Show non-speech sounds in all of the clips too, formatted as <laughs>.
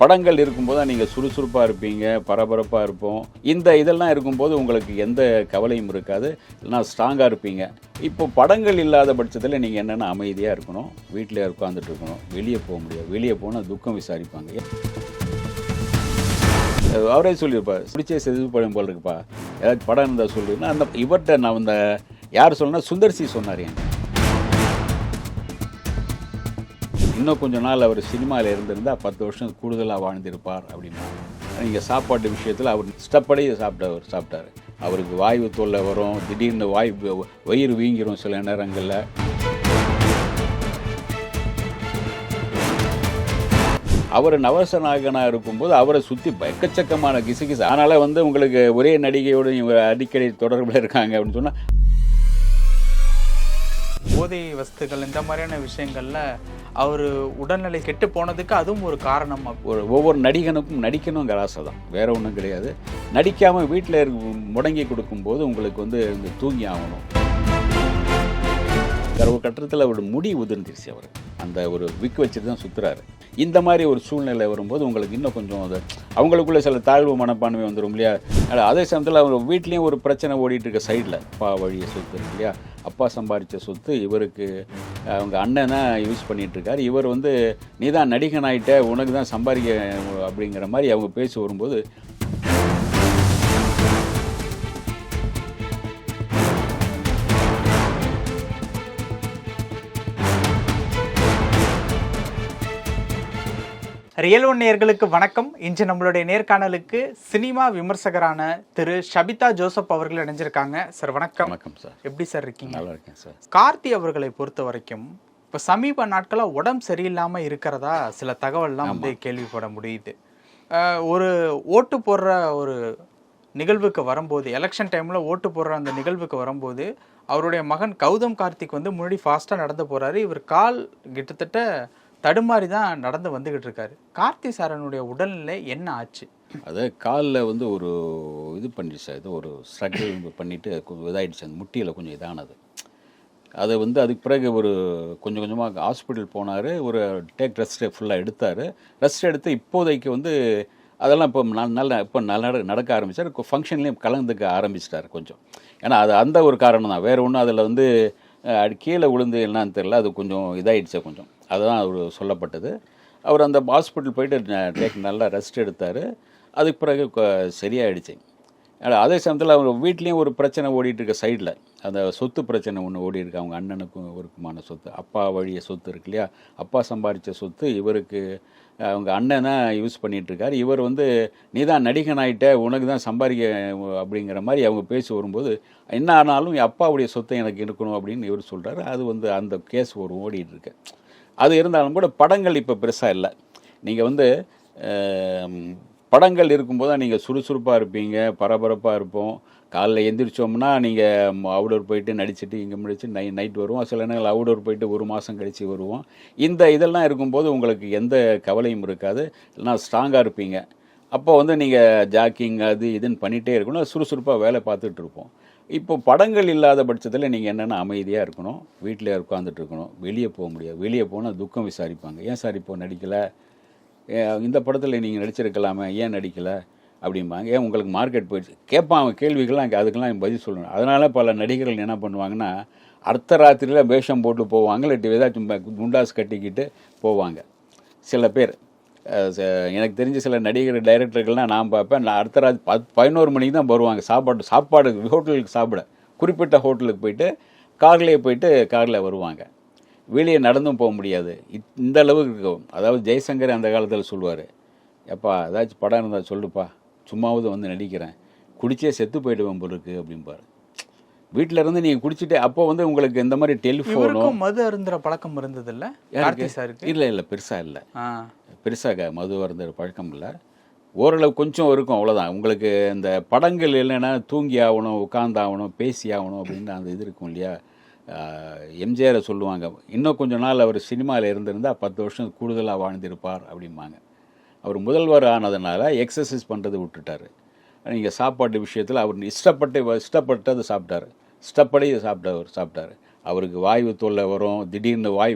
படங்கள் இருக்கும்போது நீங்கள் சுறுசுறுப்பாக இருப்பீங்க பரபரப்பாக இருப்போம். இந்த இதெல்லாம் இருக்கும்போது உங்களுக்கு எந்த கவலையும் இருக்காது. இல்லைனா ஸ்ட்ராங்காக இருப்பீங்க. இப்போ படங்கள் இல்லாத பட்சத்தில் நீங்கள் என்னென்ன அமைதியாக இருக்கணும். வீட்டிலே உட்காந்துட்டு இருக்கணும். வெளியே போக முடியாது. வெளியே போனால் துக்கம் விசாரிப்பாங்க. அவரே சொல்லியிருப்பார் பிடிச்ச செது படம் போல் இருக்குப்பா. ஏதாச்சும் படம் இருந்தால் சொல்லுன்னா அந்த இவர்கிட்ட நான் அந்த யார் சொன்னால் சுந்தர்சி சொன்னார் என்கிட்ட. இன்னும் கொஞ்ச நாள் அவர் சினிமாவில் இருந்திருந்தால் பத்து வருஷம் கூடுதலாக வாழ்ந்திருப்பார் அப்படின்னா. நீங்கள் சாப்பாட்டு விஷயத்தில் அவர் இஷ்டப்படி சாப்பிட்டவர் சாப்பிட்டாரு. அவருக்கு வாய்வு தொல்லை வரும். திடீர்னு வாய் வயிறு வீங்கிரும் சில நேரங்களில். அவர் நவரச இருக்கும்போது அவரை சுற்றி எக்கச்சக்கமான கிசுகிசு அதனால் வந்து உங்களுக்கு ஒரே நடிகையோடு இவங்க அடிக்கடி தொடர்பில் இருக்காங்க அப்படின்னு சொன்னால் போதை வஸ்துகள் இந்த மாதிரியான விஷயங்கள்ல அவர் உடல்நிலை கெட்டு போனதுக்கு அதுவும் ஒரு காரணம் ஒரு ஒவ்வொரு நடிகனுக்கும் நடிக்கணுங்கிற ஆசை தான். வேற ஒன்றும் கிடையாது. நடிக்காமல் வீட்டில் முடங்கி கொடுக்கும்போது உங்களுக்கு வந்து தூங்கி ஆகணும். கர்வ கட்டத்தில் அவரோட முடி உதிர்ந்துருச்சு அவருக்கு. அந்த ஒரு விக் வச்சுட்டு தான் சுற்றுறாரு இந்த மாதிரி ஒரு சூழ்நிலை வரும்போது உங்களுக்கு இன்னும் கொஞ்சம் அது அவங்களுக்குள்ள சில தாழ்வு மனப்பான்மை வந்துடும் இல்லையா? அதே சமயத்தில் அவர் வீட்லேயும் ஒரு பிரச்சனை ஓடிட்டு இருக்க சைடில் அப்பா வழியை சொத்து இல்லையா? அப்பா சம்பாதிச்ச சொத்து இவருக்கு அவங்க அண்ணன் தான் யூஸ் பண்ணிகிட்ருக்காரு இவர் வந்து நீ தான் நடிகன் ஆகிட்ட உனக்கு தான் சம்பாதிக்க அப்படிங்கிற மாதிரி அவங்க பேசி வரும்போது ரியல் ஒன் நேயர்களுக்கு வணக்கம். இன்று நம்மளுடைய நேர்காணலுக்கு சினிமா விமர்சகரான திரு ஷபிதா ஜோசப் அவர்கள் இணைஞ்சிருக்காங்க. சார் வணக்கம். வணக்கம் சார். எப்படி சார் இருக்கீங்க? நல்லா இருக்கேன் சார். கார்த்தி அவர்களை பொறுத்த வரைக்கும் இப்போ சமீப நாட்களாக உடம்பு சரியில்லாமல் இருக்கிறதா சில தகவல்லாம் வந்து கேள்விப்பட முடியுது. ஒரு ஓட்டு போடுற ஒரு நிகழ்வுக்கு வரும்போது எலெக்ஷன் டைமில் ஓட்டு போடுற அந்த நிகழ்வுக்கு வரும்போது அவருடைய மகன் கௌதம் கார்த்திக் வந்து முன்னாடி ஃபாஸ்ட்டாக நடந்து போகிறாரு இவர் கால் கிட்டத்தட்ட தடுமாறி தான் நடந்து வந்துகிட்டு இருக்காரு கார்த்தி சாரனுடைய உடல்நிலை என்ன ஆச்சு? அது காலில் வந்து ஒரு இது பண்ணிடுச்சு சார். இது ஒரு ஸ்ட்ரகிள் பண்ணிட்டு கொஞ்சம் அந்த முட்டியில் கொஞ்சம் இதானது. அதை வந்து அதுக்கு பிறகு ஒரு கொஞ்சம் கொஞ்சமாக ஹாஸ்பிட்டல் போனார். ஒரு டேக் ரெஸ்ட் ஃபுல்லாக எடுத்தார். ரெஸ்ட் எடுத்து இப்போதைக்கு வந்து அதெல்லாம் இப்போ நல்ல இப்போ நல்ல நடக்க ஆரம்பித்தார் ஃபங்க்ஷன்லேயும் கலந்துக்க ஆரம்பிச்சிட்டார் கொஞ்சம். ஏன்னா அது அந்த ஒரு காரணம் தான் வேறு ஒன்றும் அதில் வந்து கீழே விழுந்து என்னான்னு தெரில அது கொஞ்சம் இதாகிடுச்சு கொஞ்சம். அதுதான் அவர் சொல்லப்பட்டது. அவர் அந்த ஹாஸ்பிட்டல் போயிட்டு நல்லா ரெஸ்ட் எடுத்தார். அதுக்கு பிறகு சரியாயிடுச்சு. அதே சமயத்தில் அவங்க வீட்லேயும் ஒரு பிரச்சனை ஓடிட்டு இருக்க சைடில் அந்த சொத்து பிரச்சனை ஒன்று ஓடி இருக்கு அவங்க அண்ணனுக்கும் இவருக்குமான சொத்து. அப்பா வழிய சொத்து இருக்கு இல்லையா? அப்பா சம்பாதிச்ச சொத்து இவருக்கு அவங்க அண்ணனாக யூஸ் பண்ணிகிட்ருக்கார் இவர் வந்து நீ தான் நடிகன் ஆகிட்ட உனக்கு தான் சம்பாதிக்க அப்படிங்கிற மாதிரி அவங்க பேசி வரும்போது என்ன ஆனாலும் என் அப்பாவுடைய சொத்தை எனக்கு இருக்கணும் அப்படின்னு இவர் சொல்கிறாரு அது வந்து அந்த கேஸ் ஒரு ஓடிட்டுருக்கு. அது இருந்தாலும் கூட படங்கள் இப்போ பெருசாக இல்லை. நீங்கள் வந்து படங்கள் இருக்கும்போது நீங்கள் சுறுசுறுப்பாக இருப்பீங்க பரபரப்பாக இருப்போம். காலைல எந்திரிச்சோம்னா நீங்கள் அவுடோர் போயிட்டு நடிச்சுட்டு இங்கே முடிச்சு நை நைட் வருவோம். சில நேரங்கள் அவுடோர் போயிட்டு ஒரு மாதம் கழித்து வருவோம். இந்த இதெல்லாம் இருக்கும்போது உங்களுக்கு எந்த கவலையும் இருக்காது. இல்லைனா ஸ்ட்ராங்காக இருப்பீங்க. அப்போ வந்து நீங்கள் ஜாக்கிங் அது இதுன்னு பண்ணிகிட்டே இருக்கணும். சுறுசுறுப்பாக வேலை பார்த்துட்டு இருப்போம். இப்போ படங்கள் இல்லாத பட்சத்தில் நீங்கள் என்னென்ன அமைதியாக இருக்கணும். வீட்டிலே உட்காந்துட்டு இருக்கணும். வெளியே போக முடியாது. வெளியே போனால் துக்கம் விசாரிப்பாங்க. ஏன் சார் இப்போ நடிக்கலை? இந்த படத்தில் நீங்கள் நடிச்சிருக்கலாமே ஏன் நடிக்கலை? அப்படிம்பாங்க. ஏன் உங்களுக்கு மார்க்கெட் போயிடுச்சு? கேட்பான் அவன் கேள்விகள்லாம் அதுக்கெல்லாம் பதில் சொல்லணும். அதனால் பல நடிகர்கள் என்ன பண்ணுவாங்கன்னா அர்த்த ராத்திரியில் வேஷம் போட்டு போவாங்க இல்லாட்டி ஏதாச்சும் குண்டாஸ் கட்டிக்கிட்டு போவாங்க. சில பேர். ச- எனக்கு தெரிஞ்ச சில நடிகர் டைரக்டர்கள்லாம் நான் பார்ப்பேன். நான் அடுத்த ராத் பத் பதினோரு மணிக்கு தான் வருவாங்க. சாப்பாடு சாப்பாடு ஹோட்டலுக்கு சாப்பிட. குறிப்பிட்ட ஹோட்டலுக்கு போயிட்டு கார்லேயே போயிட்டு காரில் வருவாங்க. வெளியே நடந்தும் போக முடியாது. இந்த அளவுக்கு இருக்கும். அதாவது ஜெய்சங்கர் அந்த காலத்தில் சொல்லுவார். எப்பா ஏதாச்சும் படம் இருந்தால் சொல்லுப்பா. சும்மாவது வந்து நடிக்கிறேன். குடிச்சே செத்து போயிடுவேன் போல இருக்கு அப்படிம்பாரு. வீட்டில் இருந்து நீங்கள் குடிச்சிட்டு அப்போ வந்து உங்களுக்கு இந்த மாதிரி டெலிஃபோனோ மது அருந்துற பழக்கம் இருந்தது இல்ல இல்லை இல்லை. பெருசாக இல்லை பெருசாக மது வருந்த பழக்கம் இல்லை. ஓரளவு கொஞ்சம் இருக்கும் அவ்வளோதான் உங்களுக்கு இந்த படங்கள் இல்லைன்னா தூங்கி ஆகணும் உட்காந்து ஆகணும் பேசி ஆகணும் அப்படின்னு அந்த இது இருக்கும் இல்லையா? எம்ஜிஆரை சொல்லுவாங்க. இன்னும் கொஞ்ச நாள் அவர் சினிமாவில் இருந்திருந்தால் பத்து வருஷம் கூடுதலாக வாழ்ந்திருப்பார் அப்படிம்பாங்க. அவர் முதல்வர் ஆனதுனால எக்ஸசைஸ் பண்ணுறது விட்டுட்டார். நீங்கள் சாப்பாட்டு விஷயத்தில் அவர் இஷ்டப்பட்டு இஷ்டப்பட்டது சாப்பிட்டாரு. இஷ்டப்படி சாப்பிட்டவர் சாப்பிட்டாரு. அவருக்கு வாய்வு தொல்லை வரும் திடீர்னு வாய்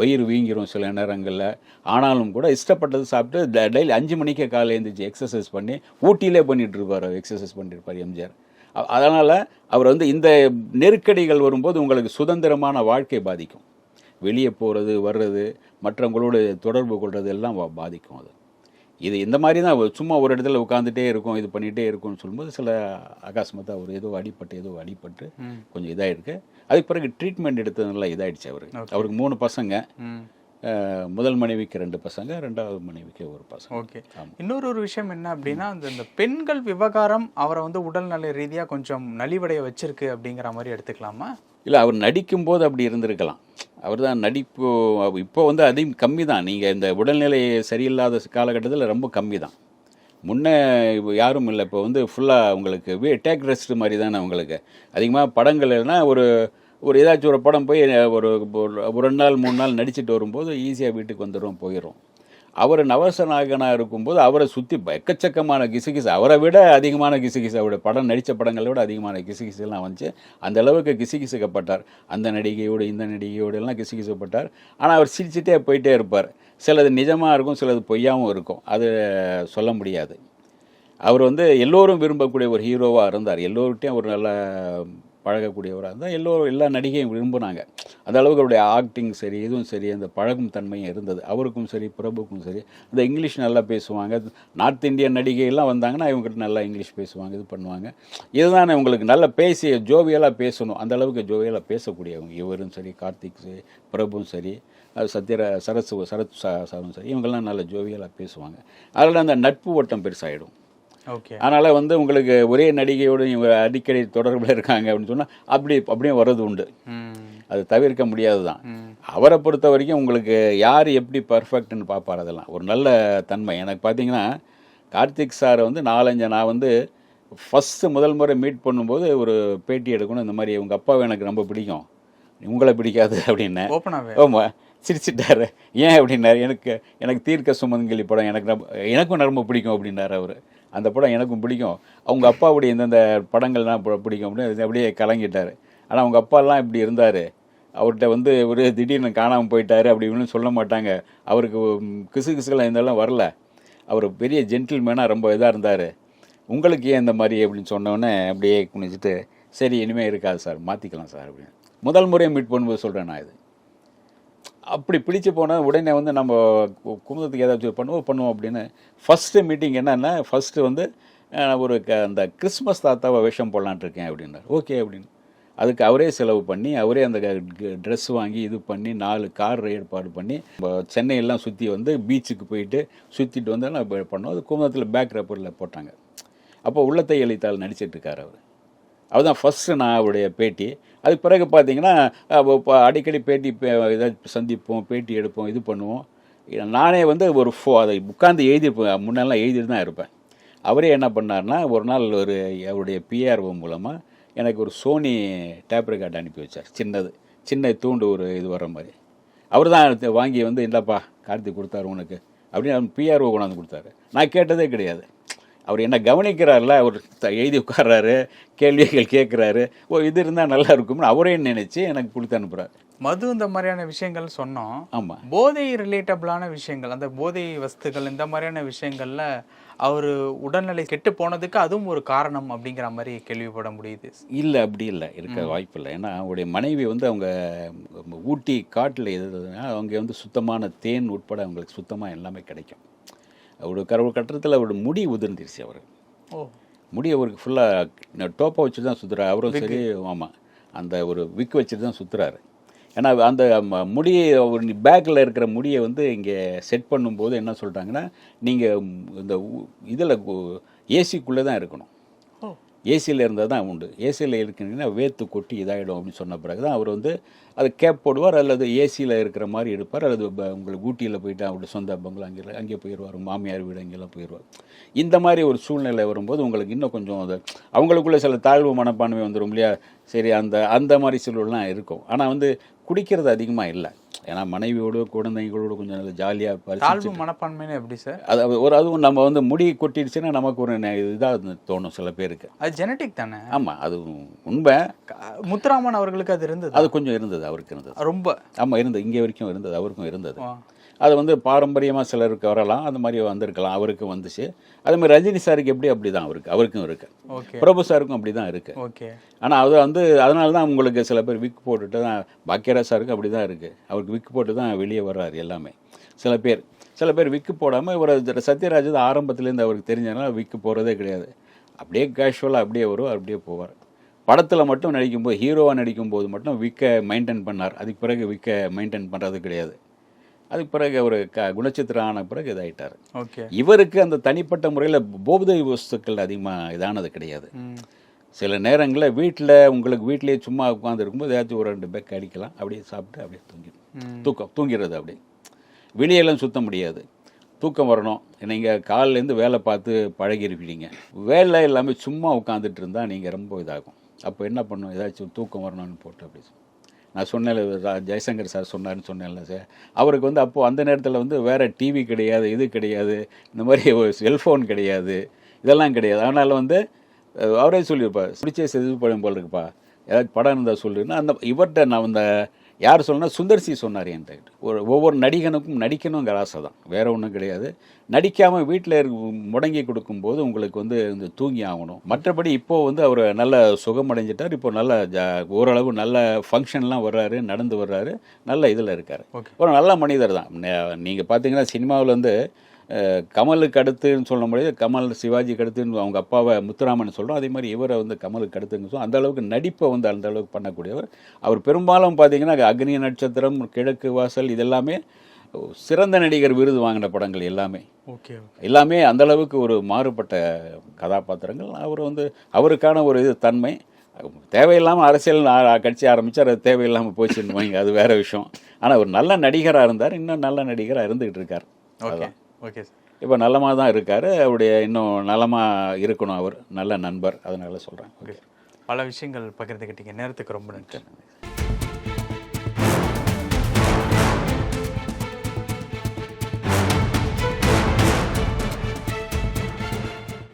வயிறு வீங்கிரும் சில நேரங்களில். ஆனாலும் கூட இஷ்டப்பட்டது சாப்பிட்டு டெய்லி அஞ்சு மணிக்கே காலையில் எழுந்திரிச்சு எக்ஸசைஸ் பண்ணி ஊட்டியிலே பண்ணிட்டு இருப்பார் எக்ஸசைஸ் பண்ணிருப்பார் எம்ஜிஆர். அதனால் அவர் வந்து இந்த நெருக்கடிகள் வரும்போது உங்களுக்கு சுதந்திரமான வாழ்க்கை பாதிக்கும். வெளியே போகிறது வர்றது மற்றவங்களோட தொடர்பு கொள்வது எல்லாம் பாதிக்கும் அது. இது இந்த மாதிரி தான் சும்மா ஒரு இடத்துல உட்காந்துட்டே இருக்கும் இது பண்ணிகிட்டே இருக்கும்னு சொல்லும்போது சில அகாஸ்மத்தாக அவர் ஏதோ அடிபட்டு ஏதோ அடிபட்டு ம். கொஞ்சம் இதாகிருக்கு அதுக்கு பிறகு ட்ரீட்மெண்ட் எடுத்தது நல்லா இதாயிடுச்சு அவருக்கு அவருக்கு மூணு பசங்க. முதல் மனைவிக்கு ரெண்டு பசங்க ரெண்டாவது மனைவிக்கு ஒரு பசங்க. ஓகே. இன்னொரு ஒரு விஷயம் என்ன அப்படின்னா அந்த இந்த பெண்கள் விவகாரம் அவரை வந்து உடல்நல ரீதியா கொஞ்சம் நலிவடைய வச்சிருக்கு அப்படிங்கிற மாதிரி எடுத்துக்கலாமா? இல்லை அவர் நடிக்கும்போது அப்படி இருந்திருக்கலாம். அவர் தான் நடிப்பு இப்போ வந்து அதிகம் கம்மி தான். நீங்கள் இந்த உடல்நிலை சரியில்லாத காலகட்டத்தில் ரொம்ப கம்மி தான். முன்னே யாரும் இல்லை. இப்போ வந்து ஃபுல்லாக உங்களுக்கு டேக் ரெஸ்ட் மாதிரி தானே உங்களுக்கு. அதிகமாக படங்கள்னா ஒரு ஒரு ஏதாச்சும் ஒரு படம் போய் ஒரு ஒரு- ரெண்டு நாள் மூணு நாள் நடிச்சுட்டு வரும்போது ஈஸியாக வீட்டுக்கு வந்துடும் போயிடும் அவர் நவசநாயகனாக இருக்கும்போது அவரை சுற்றி எக்கச்சக்கமான கிசுகிசு அவரை விட அதிகமான கிசுகிசு அவருடைய படம் நடித்த படங்களை விட அதிகமான கிசுகிசுலாம் வந்துச்சு. அந்த அளவுக்கு கிசுகிசுக்கப்பட்டார். அந்த நடிகையோடு இந்த நடிகையோடு எல்லாம் கிசுகிசுப்பட்டார் ஆனால் அவர் சிரிச்சிட்டே போயிட்டே இருப்பார். சிலது நிஜமாக இருக்கும் சிலது பொய்யாகவும் இருக்கும். அது சொல்ல முடியாது. அவர் வந்து எல்லோரும் விரும்பக்கூடிய ஒரு ஹீரோவாக இருந்தார். எல்லோருக்கிட்டையும் ஒரு நல்ல பழகக்கூடியவராக இருந்தால் எல்லோரும் எல்லா நடிகையும் விரும்புனாங்க. அந்த அளவுக்கு அவருடைய ஆக்டிங் சரி இதுவும் சரி அந்த பழகும் தன்மையும் இருந்தது. அவருக்கும் சரி பிரபுக்கும் சரி அந்த இங்கிலீஷ் நல்லா பேசுவாங்க. நார்த் இந்தியன் நடிகையெல்லாம் வந்தாங்கன்னா இவங்ககிட்ட நல்லா இங்கிலீஷ் பேசுவாங்க இது பண்ணுவாங்க. இதுதான் உங்களுக்கு நல்ல பேசி ஜோவியலாக பேசணும். அந்த அளவுக்கு ஜோவியலாக பேசக்கூடியவங்க இவரும் சரி கார்த்திக் சரி பிரபுவும் சரி சத்யர சரத் சரத் சா- சாரும் சரி இவங்கெல்லாம் நல்ல ஜோவியலாக பேசுவாங்க. அதில் அந்த நட்பு ஓட்டம் பெருசாகிடும் அதனால் வந்து உங்களுக்கு ஒரே நடிகையோடு இவங்க அடிக்கடி தொடர்பில் இருக்காங்க அப்படின்னு சொன்னால் அப்படி அப்படியே வர்றது உண்டு. அது தவிர்க்க முடியாது தான் அவரை பொறுத்த வரைக்கும் உங்களுக்கு யார் எப்படி பர்ஃபெக்ட்னு பார்ப்பார் அதெல்லாம். ஒரு நல்ல தன்மை. எனக்கு பார்த்தீங்கன்னா கார்த்திக் சாரை வந்து நாலஞ்சு நான் வந்து ஃபஸ்ட்டு முதல் முறை மீட் பண்ணும்போது ஒரு பேட்டி எடுக்கணும். இந்த மாதிரி உங்கள் அப்பாவை எனக்கு ரொம்ப பிடிக்கும். உங்களை பிடிக்காது அப்படின்னேன் ஓப்பனாவே? ஆமாம் சிரிச்சிட்டாரு. ஏன் அப்படின்னாரு? எனக்கு எனக்கு தீர்க்க சுமங்கலி படம் எனக்கு ரொம்ப எனக்கும் ரொம்ப பிடிக்கும் அப்படின்னாரு அவர். அந்த படம் எனக்கும் பிடிக்கும். அவங்க அப்பாவுடைய இந்தந்த படங்கள்லாம் பிடிக்கும் அப்படின்னு அப்படியே கலங்கிட்டார். ஆனால் அவங்க அப்பாலாம் இப்படி இருந்தார். அவர்கிட்ட வந்து ஒரு திடீர்னு காணாமல் போயிட்டார் அப்படி இப்படின்னு சொல்ல மாட்டாங்க. அவருக்கு கிசு கிசுகளாக இருந்தாலும் வரல. அவர் பெரிய ஜென்டில்மேனாக ரொம்ப இதாக இருந்தார். உங்களுக்கு ஏன் இந்த மாதிரி அப்படின்னு சொன்னோன்னே அப்படியே குனிஞ்சிட்டு சரி இனிமேல் இருக்காது சார் மாற்றிக்கலாம் சார் அப்படின்னு. முதல் முறையை மீட் பண்ணும்போது சொல்கிறேன் நான் இது. அப்படி பிடிச்சு போனால் உடனே வந்து நம்ம கு- குமுதத்துக்கு ஏதாச்சும் பண்ணுவோம் பண்ணுவோம் அப்படின்னு ஃபஸ்ட்டு மீட்டிங் என்னென்னா ஃபஸ்ட்டு வந்து ஒரு க- அந்த கிறிஸ்மஸ் தாத்தாவை வேஷம் போடலான்ட்டு இருக்கேன் ஓகே அப்படின்னு. அதுக்கு அவரே செலவு பண்ணி அவரே அந்த ட்ரெஸ் வாங்கி இது பண்ணி நாலு கார் ஏற்பாடு பண்ணி நம்ம சென்னையெல்லாம் சுற்றி வந்து பீச்சுக்கு போயிட்டு சுற்றிட்டு வந்து நான் பண்ணோம். அது குமுதத்தில் பேக் ரப்பரில் போட்டாங்க. அப்போ உள்ளத்தை எழுத்தால் நடிச்சிட்டு இருக்கார் அவர். அதுதான் ஃபஸ்ட்டு நான் அவருடைய பேட்டி. அதுக்கு பிறகு பார்த்தீங்கன்னா இப்போ அடிக்கடி பேட்டி ஏதாவது சந்திப்போம் பேட்டி எடுப்போம் இது பண்ணுவோம். நானே வந்து ஒரு ஃபோ அதை உட்காந்து எழுதி முன்னெல்லாம் எழுதிட்டு தான் இருப்பேன். அவரே என்ன பண்ணார்னா ஒரு நாள் ஒரு அவருடைய பிஆர்ஓ மூலமாக எனக்கு ஒரு சோனி டேப் ரெக்கார்ட் அனுப்பி வச்சார். சின்னது. சின்ன தூண்டு ஒரு இது வர மாதிரி. அவர் தான் வாங்கி வந்து இல்லைப்பா கார்த்திக் கொடுத்தாரு உனக்கு. அப்படின்னு பிஆர்ஓ கொண்டாந்து கொடுத்தாரு. நான் கேட்டதே கிடையாது. அவர் என்ன கவனிக்கிறார்ல? அவர் எழுதி உட்கார்றாரு கேள்விகள் கேட்குறாரு. ஓ இது இருந்தால் நல்லா இருக்கும்னு அவரே நினைச்சு எனக்கு கொடுத்து அனுப்புகிறார் மது இந்த மாதிரியான விஷயங்கள் சொன்னோம். ஆமாம் போதை ரிலேட்டபிளான விஷயங்கள் அந்த போதை வஸ்துகள் இந்த மாதிரியான விஷயங்கள்ல அவர் உடல்நிலை கெட்டு போனதுக்கு அதுவும் ஒரு காரணம் அப்படிங்கிற மாதிரி கேள்விப்பட முடியுது. இல்லை அப்படி இல்லை. இருக்க வாய்ப்பு இல்லை. ஏன்னா அவருடைய மனைவி வந்து அவங்க ஊட்டி காட்டில் எதுனா அவங்க வந்து சுத்தமான தேன் உட்பட அவங்களுக்கு சுத்தமாக எல்லாமே கிடைக்கும். அவருடைய கரு கட்டத்தில் அவருடைய முடி உதிர்ந்துருச்சு அவர். முடி அவருக்கு ஃபுல்லாக டோப்பை வச்சு தான் சுற்றுறாரு அவரும் சரி ஆமாம் அந்த ஒரு விக் வச்சுட்டு தான் சுற்றுறாரு ஏன்னா அந்த முடியை ஒரு பேக்கில் இருக்கிற முடியை வந்து இங்கே செட் பண்ணும்போது என்ன சொல்லிட்டாங்கன்னா நீங்கள் இந்த இதில் ஏசிக்குள்ளே தான் இருக்கணும். ஏசியில் இருந்தால் தான் உண்டு. ஏசியில் இருக்கிறீங்கன்னா வேத்து கொட்டி இதாகிடும் அப்படின்னு சொன்ன பிறகு தான் அவர் வந்து அது கேப் போடுவார் அல்லது ஏசியில் இருக்கிற மாதிரி எடுப்பார். அல்லது உங்களுக்கு ஊட்டியில் போயிட்டு அவருடைய சொந்த பங்களா அங்கே அங்கே போயிடுவார் மாமியார் வீடு அங்கெல்லாம் போயிடுவார். இந்த மாதிரி ஒரு சூழ்நிலை வரும்போது உங்களுக்கு இன்னும் கொஞ்சம் அது அவங்களுக்குள்ள சில தாழ்வு மனப்பான்மை வந்துடும் இல்லையா? சரி அந்த அந்த மாதிரி சூழல்லாம் இருக்கும். ஆனால் வந்து குடிக்கிறது அதிகமாக இல்லை. ஏன்னா மனைவியோட குழந்தைங்களோட கொஞ்சம் நல்லா ஜாலியாக தாழ்வு மனப்பான்மைன்னு எப்படி சார்? அது ஒரு அதுவும் நம்ம வந்து முடி கொட்டிடுச்சுன்னா நமக்கு ஒரு இதாக தோணும் சில பேருக்கு. அது ஜெனட்டிக் தானே? ஆமாம் அது உண்மை. முத்துராமன் அவர்களுக்கு அது இருந்தது? அது கொஞ்சம் இருந்தது அவருக்கு இருந்தது. ரொம்ப. ஆமாம் இருந்தது. இங்கே வரைக்கும் இருந்தது அவருக்கும் இருந்தது. அது வந்து பாரம்பரியமாக சிலருக்கு வரலாம் அந்த மாதிரி வந்திருக்கலாம் அவருக்கும் வந்துச்சு. அதே மாதிரி ரஜினி சாருக்கு எப்படி அப்படி தான் அவருக்கு அவருக்கும் இருக்கு. ஓகே. பிரபு சாருக்கும் அப்படி தான் இருக்கு. ஓகே. ஆனால் அது வந்து அதனால தான் உங்களுக்கு சில பேர் விக் போட்டுட்டு தான் பாக்கியராஜ் சாருக்கு அப்படி தான் இருக்குது அவருக்கு விக் போட்டு தான் வெளியே வர்றாரு எல்லாமே. சில பேர் சில பேர் விக்கு போடாமல் இவர் சத்யராஜ் தான் ஆரம்பத்துலேருந்து அவருக்கு தெரிஞ்சதுனால விக்கு போகிறதே கிடையாது. அப்படியே கேஷுவலாக அப்படியே வரும் அப்படியே போவார். படத்தில் மட்டும் நடிக்கும்போது ஹீரோவாக நடிக்கும்போது மட்டும் விக்கை மெயின்டைன் பண்ணார். அதுக்கு பிறகு விக்கை மெயின்டைன் பண்ணுறது கிடையாது. அதுக்கு பிறகு அவர் க குணச்சித்திரம் ஆன பிறகு இதாயிட்டார். ஓகே. இவருக்கு அந்த தனிப்பட்ட முறையில் போதை வஸ்துக்கள் அதிகமாக இதானது கிடையாது. சில நேரங்களில் வீட்டில் உங்களுக்கு வீட்டிலேயே சும்மா உட்காந்து இருக்கும்போது ஏதாச்சும் ஒரு ரெண்டு பேக் அடிக்கலாம். அப்படியே சாப்பிட்டு அப்படியே தூங்கிடும். தூக்கம் தூங்கிறது அப்படியே வெளியெல்லாம் சுத்த முடியாது. தூக்கம் வரணும். நீங்கள் காலிலேருந்து வேலை பார்த்து பழகிருப்பீங்க வேலை இல்லாமல் சும்மா உட்காந்துட்டு இருந்தால் நீங்கள் ரொம்ப இதாகும். அப்போ என்ன பண்ணும்? ஏதாச்சும் தூக்கம் வரணும்னு போட்டு அப்படி நான் சொன்னேன் ஜெயசங்கர் சார் சொன்னார்னு சொன்னேன்ல சார். அவருக்கு வந்து அப்போது அந்த நேரத்தில் வந்து வேறு டிவி கிடையாது இது கிடையாது இந்த மாதிரி <laughs> ஒரு செல்ஃபோன் கிடையாது இதெல்லாம் கிடையாது. அதனால் வந்து அவரே சொல்லியிருப்பார் பிடிச்ச செது படம் போல் இருக்குப்பா. ஏதாவது படம் இருந்தால் சொல்லுன்னா. அந்த இவர்கிட்ட நான் அந்த யார் சொல்லணும்னா சுந்தர்சி சொன்னார் என்கிட்ட. ஒரு ஒவ்வொரு நடிகனுக்கும் நடிக்கணுங்கிற ஆசை தான். வேற ஒன்றும் கிடையாது. நடிக்காமல் வீட்டில் முடங்கி கொடுக்கும்போது உங்களுக்கு வந்து இந்த தூங்கி ஆகணும். மற்றபடி இப்போ வந்து அவர் நல்ல சுகமடைஞ்சிட்டார் இப்போ நல்ல ஜா ஓரளவு நல்ல ஃபங்க்ஷன்லாம் வர்றாரு நடந்து வர்றாரு. நல்ல இதில் இருக்கார். ஓகே. ஒரு நல்ல மனிதர் தான். நீங்கள் பார்த்தீங்கன்னா சினிமாவில் வந்து கமலுக்கு அடுத்துன்னு சொல்ல முடியாது கமல் சிவாஜிக்கு அடுத்துன்னு அவங்க அப்பாவை முத்துராமன் சொல்கிறோம் அதே மாதிரி இவரை வந்து கமலுக்கு அடுத்துன்னு சொல்லுவோம் அந்த அளவுக்கு நடிப்பை வந்து அந்த அளவுக்கு பண்ணக்கூடியவர். அவர் பெரும்பாலும் பார்த்தீங்கன்னா அக்னி நட்சத்திரம் கிழக்கு வாசல் இதெல்லாமே சிறந்த நடிகர் விருது வாங்கின படங்கள் எல்லாமே. ஓகே எல்லாமே அந்த அளவுக்கு ஒரு மாறுபட்ட கதாபாத்திரங்கள். அவர் வந்து அவருக்கான ஒரு இது தன்மை. தேவையில்லாமல் அரசியல் கட்சி ஆரம்பிச்சார் அது தேவையில்லாமல் போச்சுன்னு வைங்க அது வேற விஷயம். ஆனால் ஒரு நல்ல நடிகராக இருந்தார். இன்னும் நல்ல நடிகராக இருந்துகிட்டு இருக்கார். ஓகே. Okay sir. இப்போ நலமாக தான் இருக்கார். அவருடைய இன்னும் நலமாக இருக்கணும் அவர். நல்ல நண்பர். அதனால சொல்கிறேன் ஓகே பல விஷயங்கள் பகிர்ந்துக்கிட்டீங்க நேரத்துக்கு ரொம்ப நன்றி.